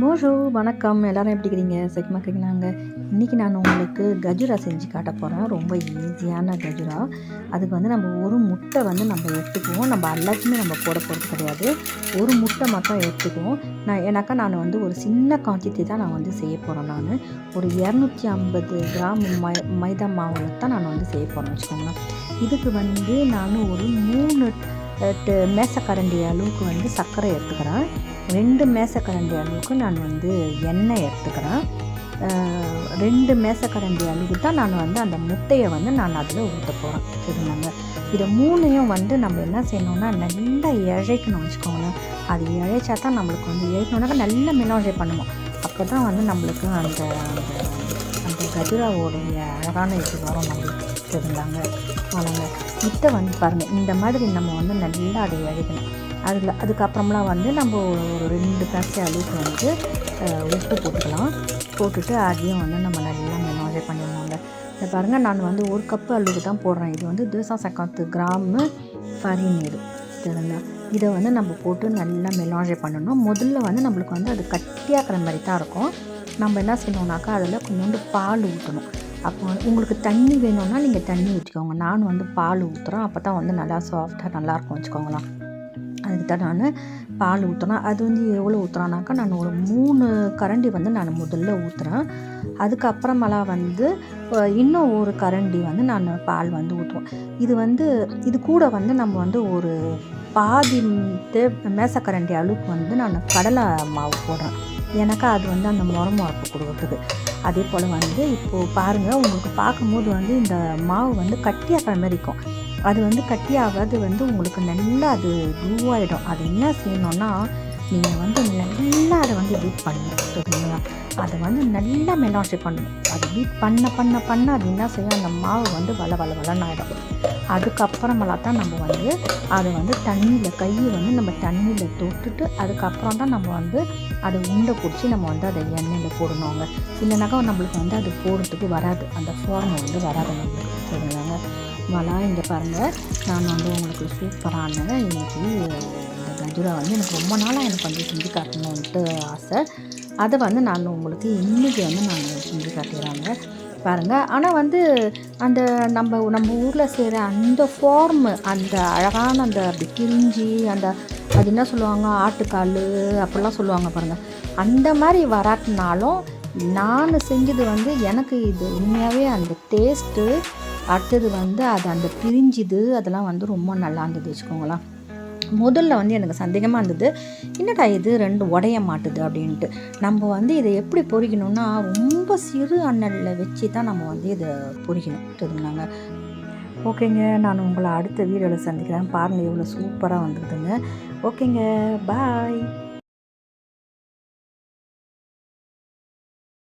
போஷோ வணக்கம். எல்லாரும் எப்படி இருக்கிறீங்க சுகமாக இருக்கிறீங்களாங்க இன்றைக்கி நான் உங்களுக்கு கஜுரா செஞ்சு காட்ட போகிறேன் ரொம்ப ஈஸியான கஜுரா. அதுக்கு வந்து நம்ம ஒரு முட்டை வந்து நம்ம எடுத்துக்குவோம். நம்ம எல்லாத்தையுமே நம்ம போட போகிறது கிடையாது. ஒரு முட்டை மட்டும் எடுத்துக்குவோம். நான் ஏன்னாக்கா நான் வந்து ஒரு சின்ன குவான்டிட்டி தான் நான் வந்து செய்ய போகிறேன் நான். ஒரு இரநூத்தி ஐம்பது கிராம் மை மைதா மாவில் தான் நான் வந்து செய்ய போகிறேன் வச்சுக்கோங்க. இதுக்கு வந்து நான் ஒரு மூணு மேசக்கரண்டி அளவுக்கு வந்து சர்க்கரை எடுத்துக்கிறேன். ரெண்டு மேசக்கரண்டி அளவுக்கு நான் வந்து எண்ணெய் எடுத்துக்கிறேன். ரெண்டு மேசக்கரண்டி அளவுக்கு தான் நான் வந்து அந்த முட்டையை வந்து நான் அதில் ஊற்ற போகிறேன் சரிங்களா இதை மூணையும் வந்து நம்ம என்ன செய்யணும்னா நல்லா இழைக்கணும் வச்சுக்கோங்களேன். அது இழைச்சா தான் நம்மளுக்கு வந்து இழைக்கணுன்னாக்கா நல்லா மினோஜை பண்ணணும் அப்போ தான் வந்து நம்மளுக்கு அந்த அந்த- அந்த அழகான இது வரும் நம்மளுக்கு. தெரிஞ்சாங்க அவ்வளோங்க முட்டை வந்து பாருங்கள் இந்த மாதிரி நம்ம வந்து நல்லா அதை இழைக்கணும். அதில் அதுக்கப்புறம்லாம் வந்து நம்ம ஒரு ரெண்டு காசு அளவுக்கு வந்து உப்பு போட்டுக்கலாம். போட்டுட்டு அதையும் வந்து நம்ம நல்லா மெனோஜை பண்ணிடணுங்க இதை பாருங்கள் நான் வந்து ஒரு கப்பு அளவுக்கு தான் போடுறேன். இது வந்து தூசா சக்காத்து கிராமு ஃபரிநீர் சரிங்களா? இதை வந்து நம்ம போட்டு நல்லா மெலாஜை பண்ணணும். முதல்ல வந்து நம்மளுக்கு வந்து அது கட்டியாக்குற மாதிரி தான் இருக்கும். நம்ம என்ன செய்யணும்னாக்கா அதில் கொஞ்சோண்டு பால் ஊற்றணும் அப்போ உங்களுக்கு தண்ணி வேணும்னா நீங்கள் தண்ணி ஊற்றிக்கோங்க நான் வந்து பால் ஊற்றுறேன் அப்போ தான் வந்து நல்லா சாஃப்டாக நல்லாயிருக்கும் வச்சுக்கோங்களேன். தான் நான் பால் ஊற்றுறேன் அது வந்து எவ்வளோ ஊற்றுறானாக்கா நான் ஒரு மூணு கரண்டி வந்து நான் முதல்ல ஊற்றுறேன் அதுக்கப்புறமெல்லாம் வந்து இன்னும் ஒரு கரண்டி வந்து நான் பால் வந்து ஊற்றுவேன் இது வந்து இது கூட வந்து நம்ம வந்து ஒரு பாதி தே- மேசக்கரண்டி அளவுக்கு வந்து நான் கடலை மாவு போடுறேன். எனக்கா அது வந்து அந்த முறமுறப்பு கொடுக்குறதுக்கு அதே போல் வந்து இப்போது பாருங்கள் உங்களுக்கு பார்க்கும்போது வந்து இந்த மாவு வந்து கட்டியாக்கிற மாதிரி இருக்கும். அது வந்து கட்டியாகாது வந்து உங்களுக்கு நல்லா அது டூவாயிடும் அது என்ன செய்யணும்னா நீங்கள் வந்து நல்லா அதை வந்து பீட் பண்ணணும் சரிங்களா? அதை வந்து நல்லா மெலாட்சி பண்ணணும் அது பீட் பண்ண பண்ண பண்ண அது என்ன செய்யும்? அந்த மாவு வந்து வள வள வளன்னு ஆகிடும் அதுக்கப்புறமெல்லாம் தான் நம்ம வந்து அதை வந்து தண்ணியில் கையை வந்து நம்ம தண்ணியில் தொட்டுட்டு அதுக்கப்புறம் தான் நம்ம வந்து அதை உண்டை பிடிச்சி நம்ம வந்து அதை எண்ணெயில் போடணுங்க. இல்லைனாக்கா நம்மளுக்கு வந்து அது போடுறதுக்கு வராது. அந்த ஃபார்ம் வந்து வராது நம்மளுக்கு சரிங்களாங்க? வலா இங்கே பாருங்கள் நான் வந்து உங்களுக்கு சூப்பரான இன்றைக்கி இந்த கஜுரா வந்து எனக்கு ரொம்ப நாளாக எனக்கு வந்து செஞ்சு காட்டணுன்ட்டு ஆசை. அதை வந்து நான் உங்களுக்கு இன்றைக்கி வந்து நான் செஞ்சு காட்டிடுறாங்க. பாருங்கள் ஆனால் வந்து அந்த நம்ம நம்ம ஊரில் செய்கிற அந்த ஃபார்மு அந்த அழகான அந்த அப்படி கிழிஞ்சி அந்த அது என்ன சொல்லுவாங்க? ஆட்டுக்கால் அப்படிலாம் சொல்லுவாங்க பாருங்கள் அந்த மாதிரி வராட்டினாலும் நான் செஞ்சது வந்து எனக்கு இது உண்மையாகவே அந்த டேஸ்ட்டு அடுத்தது வந்து அது அந்த பிரிஞ்சுது அதெல்லாம் வந்து ரொம்ப நல்லா இருந்தது வச்சுக்கோங்களேன். முதல்ல வந்து எனக்கு சந்தேகமாக இருந்தது என்னடா இது ரெண்டு உடைய மாட்டுது? அப்படின்ட்டு. நம்ம வந்து இதை எப்படி பொறிக்கணும்னா ரொம்ப சிறு அண்ணலில் வச்சு தான் நம்ம வந்து இதை பொரிக்கணும் தெரியுங்களாங்க ஓகேங்க நான் உங்களை அடுத்த வீடியோவில் சந்திக்கிறேன். பாருங்கள் எவ்வளோ சூப்பராக வந்துருக்குதுங்க. ஓகேங்க பாய்.